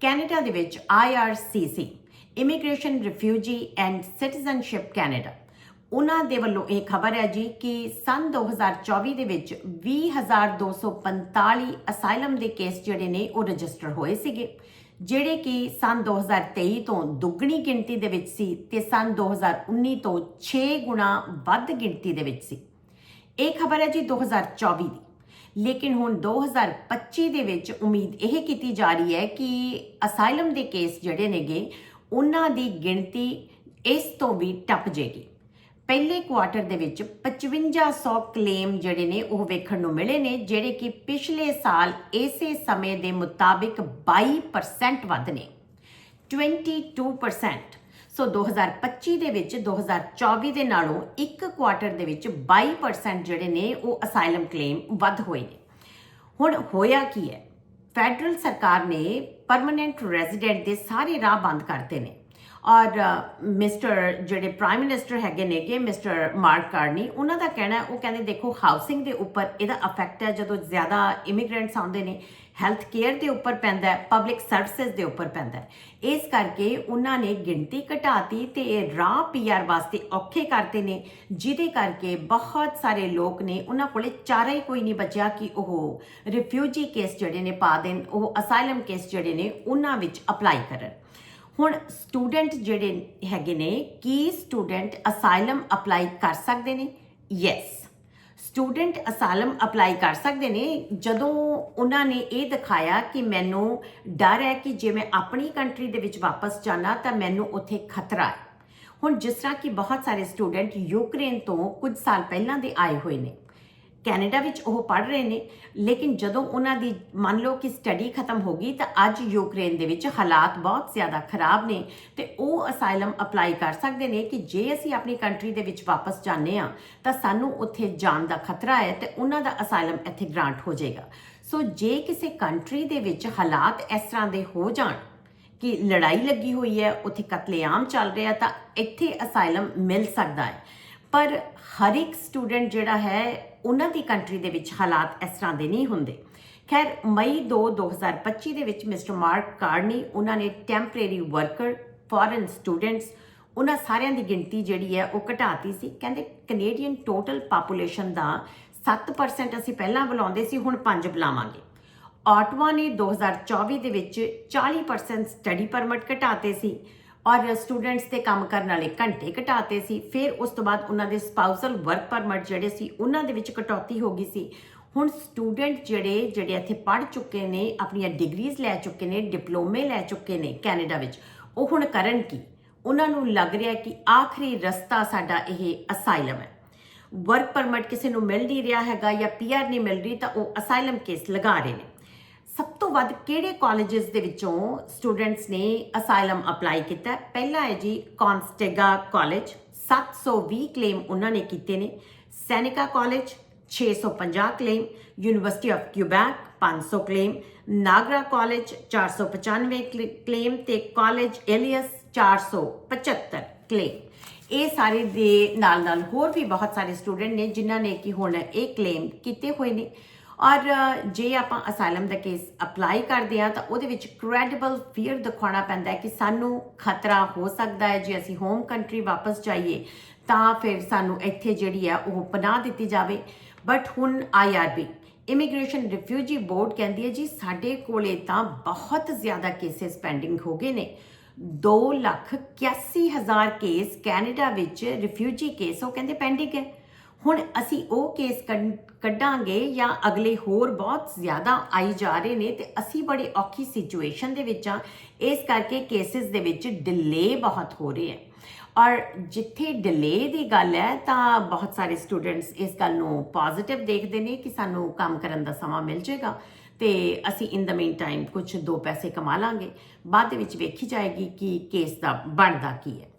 Canada ਦੇ ਵਿੱਚ IRCC immigration refugee and citizenship Canada ਉਹਨਾਂ ਦੇ ਵੱਲੋਂ ਇਹ ਖਬਰ ਹੈ ਜੀ ਕਿ ਸਨ 2024 ਦੇ ਵਿੱਚ 20245 ਅਸਾਈਲਮ ਦੇ ਕੇਸ ਜਿਹੜੇ ਨੇ ਉਹ ਰਜਿਸਟਰ ਹੋਏ ਸੀਗੇ, ਜਿਹੜੇ ਕਿ ਸਨ 2023 ਤੋਂ ਦੁੱਗਣੀ ਗਿਣਤੀ ਦੇ ਵਿੱਚ ਸੀ ਤੇ ਸਨ 2019 ਤੋਂ 6 ਗੁਣਾ ਵੱਧ ਗਿਣਤੀ ਦੇ ਵਿੱਚ ਸੀ। ਇਹ ਖਬਰ ਹੈ ਜੀ 2024 ਦੀ। ਲੇਕਿਨ ਹੁਣ 2025 ਦੇ ਵਿੱਚ ਉਮੀਦ ਇਹ ਕੀਤੀ ਜਾ ਰਹੀ ਹੈ ਕਿ ਅਸਾਈਲਮ ਦੇ ਕੇਸ ਜਿਹੜੇ ਨੇਗੇ, ਉਹਨਾਂ ਦੀ ਗਿਣਤੀ ਇਸ ਤੋਂ ਵੀ ਟੱਪ ਜੇਗੀ ਪਹਿਲੇ ਕੁਆਟਰ ਦੇ ਵਿੱਚ 5500 ਕਲੇਮ ਜਿਹੜੇ ਨੇ ਉਹ ਵੇਖਣ ਨੂੰ ਮਿਲੇ ਨੇ, ਜਿਹੜੇ ਕਿ ਪਿਛਲੇ ਸਾਲ ਇਸੇ ਸਮੇਂ ਦੇ ਮੁਤਾਬਿਕ 22% ਵੱਧ ਨੇ। 22% ਸੋ 2025 ਦੇ ਵਿੱਚ 2024 ਦੇ ਨਾਲੋਂ ਇੱਕ ਕੁਆਟਰ ਦੇ ਵਿੱਚ 22% ਜਿਹੜੇ ਨੇ ਉਹ ਅਸਾਈਲਮ ਕਲੇਮ ਵੱਧ ਹੋਏ ਨੇ। ਹੁਣ ਹੋਇਆ ਕੀ ਹੈ? ਫੈਡਰਲ ਸਰਕਾਰ ਨੇ ਪਰਮਨੈਂਟ ਰੈਜ਼ੀਡੈਂਟ ਦੇ ਸਾਰੇ ਰਾਹ ਬੰਦ ਕਰਤੇ ਨੇ। ਔਰ ਮਿਸਟਰ ਜਿਹੜੇ ਪ੍ਰਾਈਮ ਮਿਨਿਸਟਰ ਹੈਗੇ ਨੇਗੇ ਮਿਸਟਰ ਮਾਰਕ ਕਾਰਨੀ, ਉਹਨਾਂ ਦਾ ਕਹਿਣਾ ਉਹ ਕਹਿੰਦੇ ਦੇਖੋ ਹਾਊਸਿੰਗ ਦੇ ਉੱਪਰ ਇਹਦਾ ਇਫੈਕਟ ਹੈ ਜਦੋਂ ਜ਼ਿਆਦਾ ਇਮੀਗ੍ਰੈਂਟਸ ਆਉਂਦੇ ਨੇ ਹੈਲਥ ਕੇਅਰ ਦੇ ਉੱਪਰ ਪੈਂਦਾ ਹੈ ਪਬਲਿਕ ਸਰਵਿਸਿਜ਼ ਦੇ ਉੱਪਰ ਪੈਂਦਾ ਹੈ। ਇਸ ਕਰਕੇ ਉਹਨਾਂ ਨੇ ਗਿਣਤੀ ਘਟਾਤੀ ਤੇ ਇਹ ਰਾਹ ਪੀਆਰ ਵਾਸਤੇ ਔਖੇ ਕਰਤੇ ਨੇ, ਜਿਹਦੇ ਕਰਕੇ ਬਹੁਤ ਸਾਰੇ ਲੋਕ ਨੇ ਉਹਨਾਂ ਕੋਲੇ ਚਾਰਾ ਹੀ ਕੋਈ ਨਹੀਂ ਬਚਿਆ ਕਿ ਉਹ ਰਿਫਿਊਜੀ ਕੇਸ ਜਿਹੜੇ ਨੇ ਪਾ ਦੇਣ, ਉਹ ਅਸਾਈਲਮ ਕੇਸ ਜਿਹੜੇ ਨੇ, ਉਹਨਾਂ ਵਿੱਚ ਅਪਲਾਈ ਕਰਨ। ਹੁਣ ਸਟੂਡੈਂਟ ਜਿਹੜੇ ਹੈਗੇ ਨੇ, ਕੀ ਸਟੂਡੈਂਟ ਅਸਾਈਲਮ ਅਪਲਾਈ ਕਰ ਸਕਦੇ ਨੇ? ਯੈਸ ਸਟੂਡੈਂਟ ਅਸਾਈਲਮ ਅਪਲਾਈ ਕਰ ਸਕਦੇ ਨੇ, ਜਦੋਂ ਉਹਨਾਂ ਨੇ ਇਹ ਦਿਖਾਇਆ ਕਿ ਮੈਨੂੰ ਡਰ ਹੈ ਕਿ ਜੇ ਮੈਂ ਆਪਣੀ ਕੰਟਰੀ ਦੇ ਵਿੱਚ ਵਾਪਸ ਜਾਣਾ ਤਾਂ ਮੈਨੂੰ ਉੱਥੇ ਖਤਰਾ ਹੈ। ਹੁਣ ਜਿਸ ਤਰ੍ਹਾਂ ਕਿ ਬਹੁਤ ਸਾਰੇ ਸਟੂਡੈਂਟ ਯੂਕਰੇਨ ਤੋਂ ਕੁਝ ਸਾਲ ਪਹਿਲਾਂ ਦੇ ਆਏ ਹੋਏ ਨੇ ਕੈਨੇਡਾ ਵਿੱਚ ਉਹ ਪੜ ਰਹੇ ਨੇ, ਲੇਕਿਨ ਜਦੋਂ ਉਹਨਾਂ ਦੀ ਮੰਨ ਲਓ ਕਿ ਸਟੱਡੀ ਖਤਮ ਹੋ ਗਈ, ਤਾਂ ਅੱਜ ਯੂਕਰੇਨ ਦੇ ਵਿੱਚ ਹਾਲਾਤ ਬਹੁਤ ਜ਼ਿਆਦਾ ਖਰਾਬ ਨੇ ਤੇ ਉਹ ਅਸਾਈਲਮ ਅਪਲਾਈ ਕਰ ਸਕਦੇ ਨੇ ਕਿ ਜੇ ਅਸੀਂ ਆਪਣੀ ਕੰਟਰੀ ਦੇ ਵਿੱਚ ਵਾਪਸ ਜਾਂਦੇ ਆ ਤਾਂ ਸਾਨੂੰ ਉੱਥੇ ਜਾਣ ਦਾ ਖਤਰਾ ਹੈ ਤੇ ਉਹਨਾਂ ਦਾ ਅਸਾਈਲਮ ਇੱਥੇ ਗ੍ਰਾਂਟ ਹੋ ਜਾਏਗਾ। ਸੋ ਜੇ ਕਿਸੇ ਕੰਟਰੀ ਦੇ ਵਿੱਚ ਹਾਲਾਤ ਇਸ ਤਰ੍ਹਾਂ ਦੇ ਹੋ ਜਾਣ ਕਿ ਲੜਾਈ ਲੱਗੀ ਹੋਈ ਹੈ, ਉੱਥੇ ਕਤਲੇਆਮ ਚੱਲ ਰਿਹਾ ਤਾਂ ਇੱਥੇ ਅਸਾਈਲਮ ਮਿਲ ਸਕਦਾ ਹੈ। ਪਰ ਹਰ ਇੱਕ ਸਟੂਡੈਂਟ ਜਿਹੜਾ ਹੈ, ਉਹਨਾਂ ਦੀ ਕੰਟਰੀ ਦੇ ਵਿੱਚ ਹਾਲਾਤ ਇਸ ਤਰ੍ਹਾਂ ਦੇ ਨਹੀਂ ਹੁੰਦੇ। ਖੈਰ, ਮਈ 2 2025 ਦੇ ਵਿੱਚ ਮਿਸਟਰ ਮਾਰਕ ਕਾਰਨੀ, ਉਹਨਾਂ ਨੇ ਟੈਂਪਰੇਰੀ ਵਰਕਰ ਫੋਰਨ ਸਟੂਡੈਂਟਸ ਉਹਨਾਂ ਸਾਰਿਆਂ ਦੀ ਗਿਣਤੀ ਜਿਹੜੀ ਹੈ ਉਹ ਘਟਾਤੀ ਸੀ। ਕਹਿੰਦੇ ਕੈਨੇਡੀਅਨ ਟੋਟਲ ਪਾਪੂਲੇਸ਼ਨ ਦਾ 7% ਅਸੀਂ ਪਹਿਲਾਂ ਬੁਲਾਉਂਦੇ ਸੀ, ਹੁਣ 5 ਬੁਲਾਵਾਂਗੇ। ਆਟਵਾ ਨੇ 2024 ਦੇ ਵਿੱਚ 40% ਸਟੱਡੀ ਪਰਮਿਟ ਘਟਾਤੇ ਸੀ। ਔਰ ਸਟੂਡੈਂਟਸ ਤੇ ਕੰਮ ਕਰਨ ਵਾਲੇ ਘੰਟੇ ਘਟਾਤੇ ਸੀ। ਫਿਰ ਉਸ ਤੋਂ ਬਾਅਦ ਉਹਨਾਂ ਦੇ ਸਪਾਊਸਲ ਵਰਕ ਪਰਮਿਟ ਜਿਹੜੇ ਸੀ, ਉਹਨਾਂ ਦੇ ਵਿੱਚ ਕਟੌਤੀ ਹੋ ਗਈ ਸੀ। ਹੁਣ ਸਟੂਡੈਂਟ ਜਿਹੜੇ ਜਿਹੜੇ ਇੱਥੇ ਪੜ੍ਹ ਚੁੱਕੇ ਨੇ, ਆਪਣੀਆਂ ਡਿਗਰੀਜ਼ ਲੈ ਚੁੱਕੇ ਨੇ ਡਿਪਲੋਮੇ ਲੈ ਚੁੱਕੇ ਨੇ ਕੈਨੇਡਾ ਵਿੱਚ, ਉਹ ਹੁਣ ਕਰਨ ਕੀ? ਉਹਨਾਂ ਨੂੰ ਲੱਗ ਰਿਹਾ ਕਿ ਆਖਰੀ ਰਸਤਾ ਸਾਡਾ ਇਹ ਅਸਾਈਲਮ ਹੈ। ਵਰਕ ਪਰਮਿਟ ਕਿਸੇ ਨੂੰ ਮਿਲ ਨਹੀਂ ਰਿਹਾ ਹੈਗਾ ਜਾਂ ਪੀਆਰ ਨਹੀਂ ਮਿਲ ਰਹੀ ਤਾਂ ਉਹ ਅਸਾਈਲਮ ਕੇਸ ਲਗਾ ਰਹੇ ਨੇ। ਸਭ ਤੋਂ ਵੱਧ ਕਿਹੜੇ ਕਾਲਜਸ ਦੇ ਵਿੱਚੋਂ ਸਟੂਡੈਂਟਸ ਨੇ ਅਸਾਈਲਮ ਅਪਲਾਈ ਕੀਤਾ? ਹੈ? ਪਹਿਲਾ ਹੈ ਜੀ ਕੌਨਸਟੇਗਾ ਕਾਲਜ 720 ਕਲੇਮ ਉਹਨਾਂ ਨੇ ਕੀਤੇ ਨੇ। Seneca college 650 claim University of Quebec 500 claim Niagara college 495 ਕਲੇ- ਕਲੇਮ ਤੇ ਕਾਲਜ ਐਲੀਅਸ 475 ਕਲੇਮ ਇਹ ਸਾਰੇ ਦੇ ਨਾਲ ਨਾਲ ਹੋਰ ਵੀ ਬਹੁਤ ਸਾਰੇ ਸਟੂਡੈਂਟ ਨੇ ਜਿਨ੍ਹਾਂ ਨੇ ਕਿ ਹੁਣ ਇਹ ਕਲੇਮ ਕੀਤੇ ਹੋਏ ਨੇ। ਔਰ ਜੇ ਆਪਾਂ ਅਸਾਈਲਮ ਦਾ ਕੇਸ ਅਪਲਾਈ ਕਰਦੇ ਆ ਤਾਂ ਉਹਦੇ ਵਿੱਚ ਕ੍ਰੈਡੀਬਲ ਫੀਅਰ ਦਿਖਾਉਣਾ ਪੈਂਦਾ ਹੈ ਕਿ ਸਾਨੂੰ ਖਤਰਾ ਹੋ ਸਕਦਾ ਹੈ। ਜੇ ਅਸੀਂ ਹੋਮ ਕੰਟਰੀ ਵਾਪਸ ਜਾਈਏ, ਤਾਂ ਫਿਰ ਸਾਨੂੰ ਇੱਥੇ ਜਿਹੜੀ ਆ ਉਹ ਪਨਾਹ ਦਿੱਤੀ ਜਾਵੇ। ਬਟ ਹੁਣ ਆਈਆਰਬੀ ਇਮੀਗ੍ਰੇਸ਼ਨ ਰਿਫਿਊਜੀ ਬੋਰਡ ਕਹਿੰਦੀ ਹੈ, ਜੀ, ਸਾਡੇ ਕੋਲੇ ਤਾਂ ਬਹੁਤ ਜ਼ਿਆਦਾ ਕੇसेस ਪੈਂਡਿੰਗ ਹੋ ਗਏ ਨੇ। 2 ਲੱਖ 81 ਹਜ਼ਾਰ ਕੇਸ ਕੈਨੇਡਾ ਵਿੱਚ ਰਿਫਿਊਜੀ ਕੇਸ ਉਹ ਕਹਿੰਦੇ ਪੈਂਡਿੰਗ ਹੈ। ਹੁਣ ਅਸੀਂ ਉਹ ਕੇਸ ਕੱਢ- ਕੱਢਾਂਗੇ ਜਾਂ ਅਗਲੇ ਹੋਰ ਬਹੁਤ ਜ਼ਿਆਦਾ ਆਈ ਜਾ ਰਹੇ ਨੇ ਤੇ ਅਸੀਂ ਬੜੇ ਔਖੀ ਸਿਚੁਏਸ਼ਨ ਦੇ ਵਿੱਚ ਆ ਇਸ ਕਰਕੇ ਕੇਸਿਸ ਦੇ ਵਿੱਚ ਡਿਲੇ ਬਹੁਤ ਹੋ ਰਹੇ ਹੈ। ਔਰ ਜਿੱਥੇ ਡਿਲੇ ਦੀ ਗੱਲ ਹੈ ਤਾਂ ਬਹੁਤ ਸਾਰੇ ਸਟੂਡੈਂਟਸ ਇਸ ਗੱਲ ਨੂੰ ਪੋਜ਼ਿਟਿਵ ਦੇਖਦੇ ਨੇ ਕਿ ਸਾਨੂੰ ਕੰਮ ਕਰਨ ਦਾ ਸਮਾਂ ਮਿਲ ਜਾਏਗਾ ਤੇ ਅਸੀਂ ਇਨ ਦਾ ਮੀਨ ਟਾਈਮ ਕੁਝ ਦੋ ਪੈਸੇ ਕਮਾ ਲਾਂਗੇ। ਬਾਅਦ ਦੇ ਵਿੱਚ ਵੇਖੀ ਜਾਏਗੀ ਕਿ ਕੇਸ ਦਾ ਬਣਦਾ ਕੀ ਹੈ।